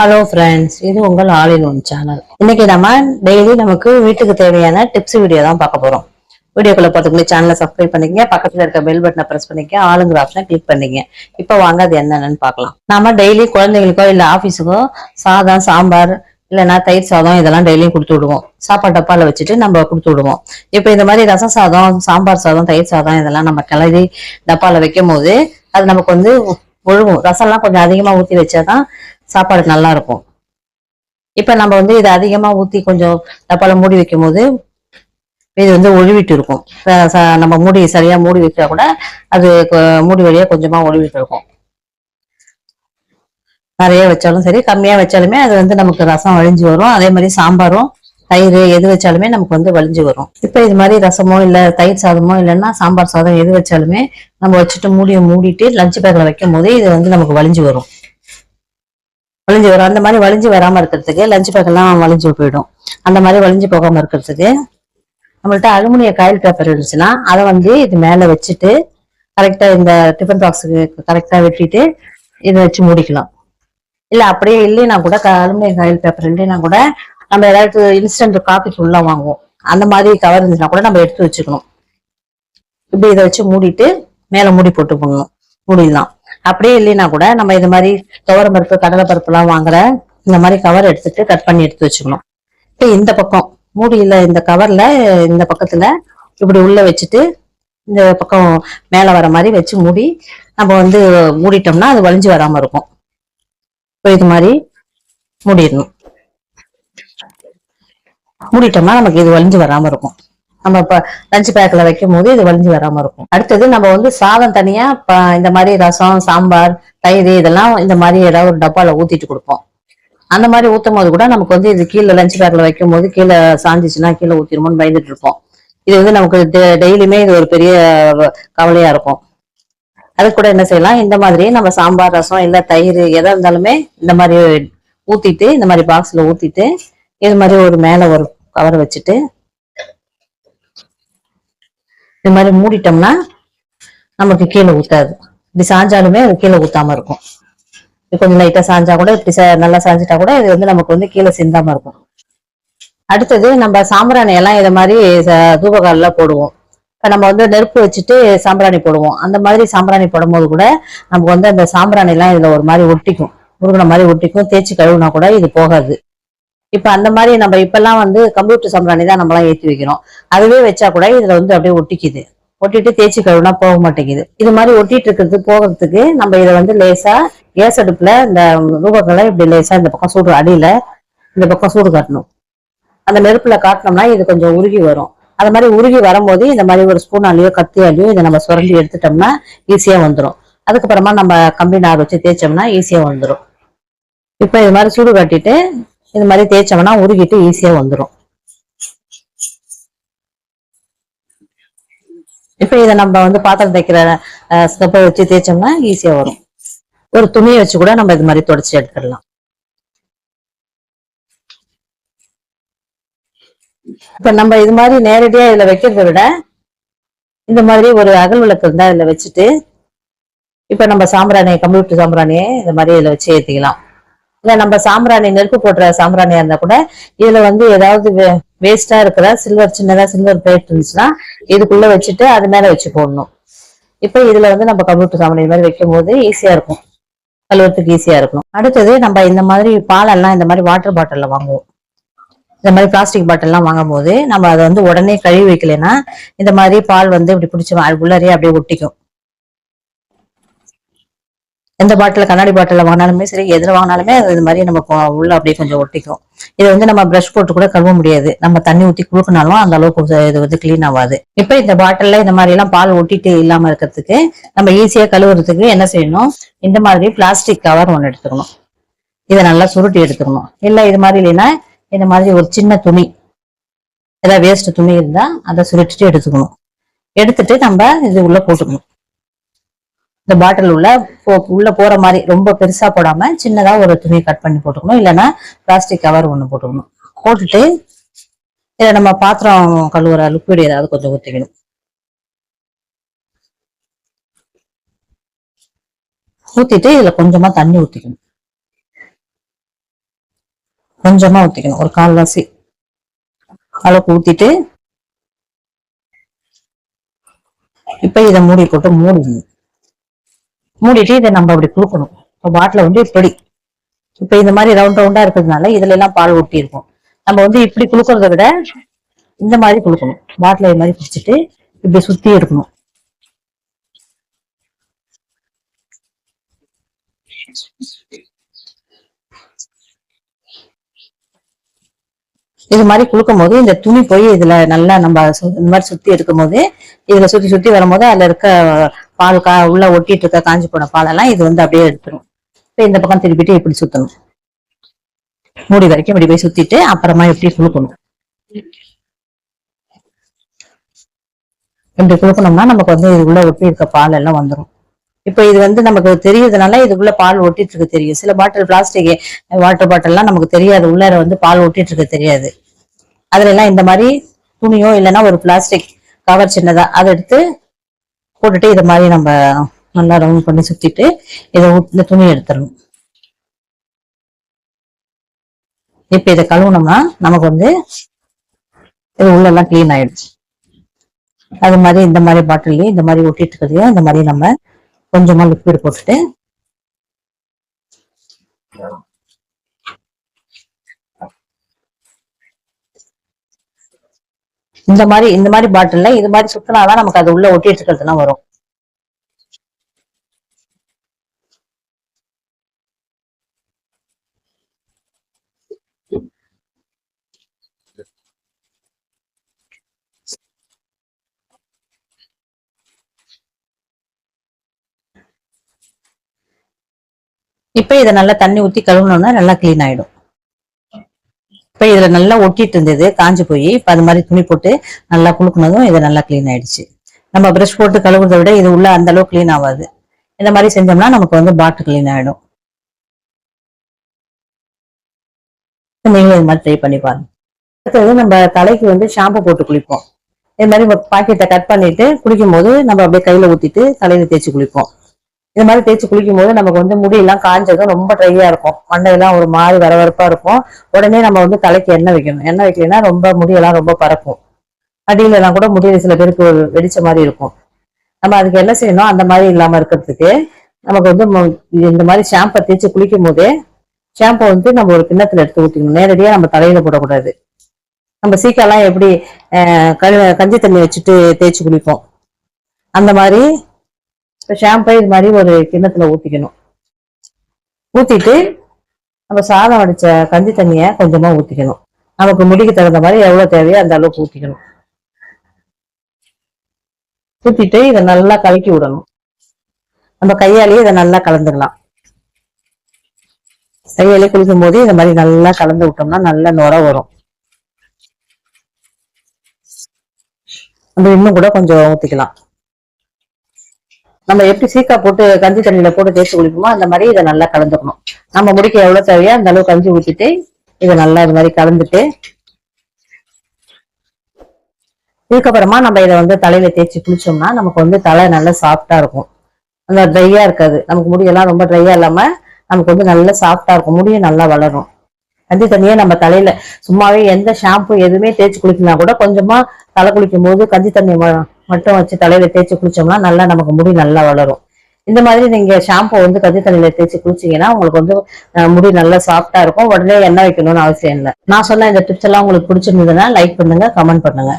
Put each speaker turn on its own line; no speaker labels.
Hello friends இது உங்கள் all in one channel இன்னைக்கு நம்ம டெய்லி நமக்கு வீட்டுக்கு தேவையான டிப்ஸ் வீடியோ தான் பார்க்க போறோம். வீடியோக்குள்ள பார்த்துக்குள்ளே சேனலை சப்ஸ்கிரைப் பண்ணிக்கங்க. பக்கத்தில் இருக்க பெல் பட்டனை பிரஸ் பண்ணிக்க ஆளுங்கிற ஆப்ஷனை கிளிக் பண்ணிங்க இப்போ வாங்க அது என்னென்னு பார்க்கலாம். நாம டெய்லி குழந்தைங்களுக்கோ இல்லை ஆஃபீஸுக்கோ சாதம் சாம்பார் இல்லைன்னா தயிர் சாதம் இதெல்லாம் டெய்லியும் கொடுத்து விடுவோம். சாப்பாடு டப்பால வச்சுட்டு நம்ம கொடுத்து விடுவோம். இப்போ இந்த மாதிரி ரசம் சாதம் சாம்பார் சாதம் தயிர் சாதம் இதெல்லாம் நம்ம கிளறி டப்பால வைக்கும் போது அது நமக்கு வந்து ஒழுகும். ரசம்லாம் கொஞ்சம் அதிகமாக ஊற்றி வச்சாதான் சாப்பாடு நல்லா இருக்கும் இப்போ நம்ம வந்து இதை அதிகமாக ஊற்றி கொஞ்சம் டப்பால மூடி வைக்கும் போது இது வந்து ஒழுவிட்டு இருக்கும். நம்ம மூடி சரியா மூடி வச்சா கூட அது மூடி வழியா கொஞ்சமாக ஒழுவிட்டு இருக்கும். நிறைய வச்சாலும் சரி கம்மியாக வச்சாலுமே அது வந்து நமக்கு ரசம் வழிஞ்சு வரும். அதே மாதிரி சாம்பாரும் தயிர் எது வச்சாலுமே நமக்கு வந்து வழிஞ்சு வரும். இப்போ இது மாதிரி ரசமோ இல்லை தயிர் சாதமோ இல்லைன்னா சாம்பார் சாதம் எது வச்சாலுமே நம்ம வச்சுட்டு மூடியை மூடிட்டு லஞ்ச் பேக்கில் வைக்கும் போதே இது வந்து நமக்கு வழிஞ்சு வரும். வலிஞ்சு வரும் அந்த மாதிரி வலிஞ்சு வராம இருக்கிறதுக்கு லஞ்ச் பேக்கெல்லாம் வலிஞ்சு போயிடும். அந்த மாதிரி வலிஞ்சு போகாம இருக்கிறதுக்கு நம்மள்ட்ட அலுமினிய காயில் பேப்பர் இருந்துச்சுன்னா அதை வந்து இது மேல வச்சுட்டு கரெக்டா இந்த டிஃபன் பாக்ஸுக்கு கரெக்டா வெட்டிட்டு இதை வச்சு மூடிக்கலாம். இல்ல அப்படியே இல்லைன்னா கூட அலுமினிய காயில் பேப்பர் இல்லைன்னா கூட நம்ம ஏதாவது இன்ஸ்டன்ட் காஃபி ஃபுல்லாக வாங்குவோம். அந்த மாதிரி கவர் இருந்துச்சுன்னா கூட நம்ம எடுத்து வச்சுக்கணும். இப்படி இதை வச்சு மூடிட்டு மேல மூடி போட்டு போடணும். மூடிடலாம். அப்படியே இல்லைன்னா கூட நம்ம இது மாதிரி துவரம் பருப்பு கடலை பருப்பு எல்லாம் வாங்குற இந்த மாதிரி கவர் எடுத்துட்டு கட் பண்ணி எடுத்து வச்சுக்கணும். இப்போ இந்த பக்கம் மூடியில இந்த கவர்ல இந்த பக்கத்துல இப்படி உள்ள வச்சுட்டு இந்த பக்கம் மேல வர மாதிரி வச்சு மூடி நம்ம வந்து மூடிட்டோம்னா அது வலிஞ்சு வராம இருக்கும். இப்போ இது மாதிரி மூடிடணும். மூடிட்டோம்னா நமக்கு இது வலிஞ்சு வராம இருக்கும். நம்ம இப்போ லஞ்ச் பேக்ல வைக்கும் போது இது வலிஞ்சு வராம இருக்கும். அடுத்தது நம்ம வந்து சாதம் தனியா இந்த மாதிரி ரசம் சாம்பார் தயிர் இதெல்லாம் இந்த மாதிரி ஏதாவது ஒரு டப்பால ஊத்திட்டு கொடுப்போம். அந்த மாதிரி ஊத்தும் போது கூட நமக்கு வந்து இது கீழே லஞ்ச் பேக்ல வைக்கும் போது கீழே சாஞ்சிச்சுன்னா கீழே ஊத்திருமோன்னு பயந்துட்டு இருப்போம். இது வந்து நமக்கு டெய்லியுமே இது ஒரு பெரிய கவலையா இருக்கும். அது கூட என்ன செய்யலாம் இந்த மாதிரி நம்ம சாம்பார் ரசம் இல்ல தயிர் எதா இருந்தாலுமே இந்த மாதிரி ஊத்திட்டு இந்த மாதிரி பாக்ஸ்ல ஊத்திட்டு இது மாதிரி ஒரு மேல ஒரு கவர் வச்சுட்டு இது மாதிரி மூடிட்டோம்னா நமக்கு கீழே ஊத்தாது. இப்படி சாஞ்சாலுமே அது கீழே ஊத்தாம இருக்கும். இது கொஞ்சம் லைட்டா சாஞ்சா கூட இப்படி சா- நல்லா சாஞ்சிட்டா கூட இது வந்து நமக்கு வந்து கீழே சிந்தாம இருக்கும். அடுத்தது நம்ம சாம்பிராணி எல்லாம் இதை மாதிரி ச- தூபகாலில் போடுவோம். இப்ப நம்ம வந்து நெருப்பு வச்சுட்டு சாம்பிராணி போடுவோம். அந்த மாதிரி சாம்பிராணி போடும்போது கூட நமக்கு வந்து அந்த சாம்பிராணி எல்லாம் இதுல ஒரு மாதிரி ஒட்டிக்கும். முருகன மாதிரி ஒட்டிக்கும். தேய்ச்சி கழுவுனா கூட இது போகாது. இப்போ அந்த மாதிரி நம்ம இப்பெல்லாம் வந்து கம்ப்யூட்டர் சம்பராணி தான் நம்மளாம் ஏற்றி வைக்கிறோம். அதுவே வச்சா கூட இதில் வந்து அப்படியே ஒட்டிக்குது. ஒட்டிட்டு தேய்ச்சி கழுவுனா போக மாட்டேங்குது. இது மாதிரி ஒட்டிட்டு இருக்கிறது போகிறதுக்கு நம்ம இதை வந்து லேசா கேஸ் அடுப்புல இந்த ரூபங்களை இப்படி லேசா இந்த பக்கம் சூடு அடியில இந்த பக்கம் சூடு காட்டணும். அந்த நெருப்புல காட்டினோம்னா இது கொஞ்சம் உருகி வரும். அது மாதிரி உருகி வரும்போது இந்த மாதிரி ஒரு ஸ்பூனாலேயோ கத்தியாலேயோ இதை நம்ம சுரண்டி எடுத்துட்டோம்னா ஈஸியாக வந்துடும் அதுக்கப்புறமா நம்ம கம்பி நார் வச்சு தேய்ச்சோம்னா ஈஸியாக வந்துடும் இப்போ இது மாதிரி சூடு காட்டிட்டு இது மாதிரி தேய்ச்சோம்னா உருகிட்டு ஈஸியா வந்துடும் இப்போ இதை நம்ம வந்து பாத்திரம் தைக்கிற ஸ்கப்பை வச்சு தேய்ச்சோம்னா ஈஸியா வரும். ஒரு துணியை வச்சு கூட நம்ம இது மாதிரி தொடச்சி எடுத்துடலாம். இப்ப நம்ம இது மாதிரி நேரடியா இதுல வைக்கிறத விட இந்த மாதிரி ஒரு அகல் விளக்கு இருந்தா இதுல வச்சுட்டு இப்ப நம்ம சாம்பிராணியை கம்ப்யூட்டர் சாம்பிராணியை இந்த மாதிரி இதுல வச்சு ஏத்திக்கலாம். இல்ல நம்ம சாம்பிராணி நெருப்பு போடுற சாம்பிராணியா இருந்தா கூட இதுல வந்து ஏதாவது வேஸ்டா இருக்கிற சில்வர் சின்னதா சில்வர் பிளேட் இருந்துச்சுன்னா இதுக்குள்ள வச்சுட்டு அது மேல வச்சு போடணும். இப்ப இதுல வந்து நம்ம கம்ப்யூட்டர் சாம்பிராணி இது மாதிரி வைக்கும் போது ஈஸியா இருக்கும். கழுவுறதுக்கு ஈஸியா இருக்கும் அடுத்தது நம்ம இந்த மாதிரி பாலெல்லாம் இந்த மாதிரி வாட்டர் பாட்டில்ல வாங்குவோம். இந்த மாதிரி பிளாஸ்டிக் பாட்டில்லாம் வாங்கும் போது நம்ம அதை வந்து உடனே கழுவி வைக்கலைன்னா இந்த மாதிரி பால் வந்து இப்படி பிடிச்சி அது உள்ளாரே அப்படியே ஒட்டிக்கும். எந்த பாட்டில் கண்ணாடி பாட்டில் வாங்கினாலுமே சரி எதில் வாங்கினாலுமே அது இது மாதிரி நம்ம உள்ள அப்படியே கொஞ்சம் ஒட்டிக்கும். இதை வந்து நம்ம ப்ரஷ் போட்டு கூட கழுவ முடியாது. நம்ம தண்ணி ஊற்றி குழுக்கினாலும் அந்த அளவுக்கு இது வந்து க்ளீன் ஆகாது இப்போ இந்த பாட்டிலில் இந்த மாதிரி எல்லாம் பால் ஒட்டிட்டு இல்லாம இருக்கிறதுக்கு நம்ம ஈஸியா கழுவுறதுக்கு என்ன செய்யணும்? இந்த மாதிரி பிளாஸ்டிக் கவர் ஒன்று எடுத்துக்கணும். இதை நல்லா சுருட்டி எடுத்துக்கணும். இல்லை இது மாதிரி இல்லைன்னா இந்த மாதிரி ஒரு சின்ன துணி ஏதாவது வேஸ்ட் துணி இருந்தால் அதை சுருட்டிட்டு எடுத்துக்கணும். எடுத்துட்டு நம்ம இது உள்ள போட்டுக்கணும். இந்த பாட்டில் உள்ள போ- உள்ள போற மாதிரி ரொம்ப பெருசா போடாம சின்னதா ஒரு துணி கட் பண்ணி போட்டுக்கணும். இல்லைன்னா பிளாஸ்டிக் கவர் ஒன்று போட்டுக்கணும். போட்டுட்டு இதை நம்ம பாத்திரம் கழுவுற லிக்விட் ஏதாவது கொஞ்சம் ஊற்றிக்கணும் ஊத்திட்டு இதுல கொஞ்சமா தண்ணி ஊத்திக்கணும். கொஞ்சமா ஊத்திக்கணும். ஒரு கால்வாசி அளவுக்கு ஊத்திட்டு இப்ப இதை மூடி போட்டு மூடிடணும் மூடிட்டு இதை நம்ம அப்படி குடுக்கணும் இப்போ பாட்டில் வந்து இப்படி. இப்ப இந்த மாதிரி ரவுண்ட் ரவுண்டா இருக்கிறதுனால இதுல எல்லாம் பால் ஊட்டி இருக்கும். நம்ம வந்து இப்படி குளுக்கறத விட இந்த மாதிரி குளுக்கணும் பாட்டில் இது மாதிரி பிடிச்சிட்டு இப்படி சுத்தி இருக்கணும். இது மாதிரி குளுக்கும் போது இந்த துணி போய் இதுல நல்லா நம்ம சு- இந்த மாதிரி சுத்தி எடுக்கும் போது இதுல சுத்தி சுத்தி வரும்போது அதுல இருக்க பால் கா உள்ள ஒட்டிட்டு இருக்க காஞ்சி போன பாலெல்லாம் இது வந்து அப்படியே எடுத்துரும். இப்ப இந்த பக்கம் திருப்பிட்டு இப்படி சுத்தணும். மூடி வரைக்கும் இப்படி போய் சுத்திட்டு அப்புறமா இப்படி குழுக்கணும் இப்படி குழுக்கணும்னா நமக்கு வந்து இதுக்குள்ள ஒட்டி இருக்க பால் எல்லாம் வந்துரும். இப்ப இது வந்து நமக்கு தெரியுதுனால இதுக்குள்ள பால் ஒட்டிட்டு இருக்கு தெரியும். சில பாட்டில் பிளாஸ்டிக் வாட்டர் பாட்டில்லாம் நமக்கு தெரியாது. உள்ளார வந்து பால் ஒட்டிட்டு இருக்க தெரியாது. அதுல எல்லாம் இந்த மாதிரி துணியோ இல்லைன்னா ஒரு பிளாஸ்டிக் கவர் சின்னதா அதை எடுத்து போட்டுட்டு இதை மாதிரி நம்ம நல்லா ரவுண்ட் பண்ணி சுத்திட்டு இதை இந்த துணி எடுத்துடணும். இப்ப இதை கழுவுனோம்னா நமக்கு வந்து இது உள்ளெல்லாம் கிளீன் ஆயிடுச்சு. அது மாதிரி இந்த மாதிரி பாட்டில்லையும் இந்த மாதிரி ஒட்டிட்டு இருக்கிறதையும் இந்த மாதிரி நம்ம கொஞ்சமா லிக்விட் போட்டுட்டு இந்த மாதிரி இந்த மாதிரி பாட்டில்ல இது மாதிரி சுத்தினாதான் நமக்கு அது உள்ள ஒட்டி இருக்கிறதுலாம் வரும். இப்ப இதை நல்லா தண்ணி ஊத்தி கழுவுனோம்னா நல்லா க்ளீன் ஆயிடும். இப்போ இதில் நல்லா ஒட்டிட்டு இருந்தது காஞ்சி போய் இப்போ அது மாதிரி துணி போட்டு நல்லா குளுக்குனதும் இது நல்லா க்ளீன் ஆயிடுச்சு. நம்ம பிரஷ் போட்டு கழுவுறதை விட இது உள்ள அந்த அளவுக்கு க்ளீன் ஆகாது. இந்த மாதிரி செஞ்சோம்னா நமக்கு வந்து பாட்டு க்ளீன் ஆகிடும் நீங்களும் இது மாதிரி ட்ரை பண்ணி பாருங்க. அடுத்தது நம்ம தலைக்கு வந்து ஷாம்பு போட்டு குளிப்போம். இது மாதிரி பாக்கெட்டை கட் பண்ணிட்டு குளிக்கும் போது நம்ம அப்படியே கையில ஊத்திட்டு தலையில தேய்ச்சி குளிப்போம். இந்த மாதிரி தேய்ச்சி குளிக்கும் போது நமக்கு வந்து முடியெல்லாம் காஞ்சதும் ரொம்ப ட்ரையா இருக்கும். மண்டையெல்லாம் ஒரு மாதிரி வரவரப்பா இருக்கும். உடனே நம்ம வந்து தலைக்கு எண்ணெய் வைக்கணும். எண்ணெய் வைக்கலைன்னா ரொம்ப முடியெல்லாம் ரொம்ப பறக்கும். அடியில எல்லாம் கூட முடியல. சில பேருக்கு வெடிச்ச மாதிரி இருக்கும். நம்ம அதுக்கு என்ன செய்யணும்? அந்த மாதிரி இல்லாம இருக்கிறதுக்கு நமக்கு வந்து இந்த மாதிரி ஷாம்பை தேய்ச்சி குளிக்கும் போதே ஷாம்பு வந்து நம்ம ஒரு கிண்ணத்துல எடுத்து ஊற்றிக்கணும் நேரடியா நம்ம தலையில போடக்கூடாது. நம்ம சீக்கெல்லாம் எப்படி கஞ்சி தண்ணி வச்சுட்டு தேய்ச்சி குளிப்போம். அந்த மாதிரி இப்போ ஷாம்பை இது மாதிரி ஒரு கிண்ணத்துல ஊத்திக்கணும். ஊத்திட்டு நம்ம சாதம் அடிச்ச கஞ்சி தண்ணிய கொஞ்சமா ஊத்திக்கணும். நமக்கு முடிக்கு தகுந்த மாதிரி எவ்வளவு தேவையோ அந்த அளவுக்கு ஊத்திக்கணும். ஊத்திட்டு இதை நல்லா கலக்கி விடணும். நம்ம கையாலேயே இதை நல்லா கலந்துக்கலாம். கையாலே குளிக்கும் போது இந்த மாதிரி நல்லா கலந்து விட்டோம்னா நல்ல நுர வரும். நம்ம இன்னும் கூட கொஞ்சம் ஊத்திக்கலாம். நம்ம எப்படி சீக்கா போட்டு கஞ்சி தண்ணியில போட்டு தேய்ச்சி குளிப்போமோ அந்த மாதிரி இதை நல்லா கலந்துக்கணும். நம்ம முடிக்க எவ்வளவு தேவையோ அந்த அளவு கஞ்சி ஊத்திட்டு இதை நல்லா இது மாதிரி கலந்துட்டு இதுக்கப்புறமா நம்ம இதை வந்து தலையில தேய்ச்சி குளிச்சோம்னா நமக்கு வந்து தலை நல்லா சாஃப்டா இருக்கும். அந்த ட்ரையா இருக்காது. நமக்கு முடியெல்லாம் ரொம்ப ட்ரையா இல்லாம நமக்கு வந்து நல்லா சாஃப்டா இருக்கும். முடியும் நல்லா வளரும். கஞ்சி தண்ணியே நம்ம தலையில சும்மாவே எந்த ஷாம்பு எதுவுமே தேய்ச்சி குளிக்கலாம் கூட கொஞ்சமா தலை குளிக்கும் போது கஞ்சி தண்ணி மட்டும் வச்சு தலையில தேய்ச்சி குளிச்சோம்னா நல்லா நமக்கு முடி நல்லா வளரும். இந்த மாதிரி நீங்க ஷாம்பு வந்து கத்தி தண்ணியில தேய்ச்சி குளிச்சீங்கன்னா உங்களுக்கு வந்து முடி நல்லா சாஃப்டா இருக்கும். உடனே எண்ணெய் வைக்கணும்னு அவசியம் இல்லை. நான் சொன்ன இந்த டிப்ஸ் எல்லாம் உங்களுக்கு பிடிச்சிருந்ததுன்னா லைக் பண்ணுங்க கமெண்ட் பண்ணுங்க.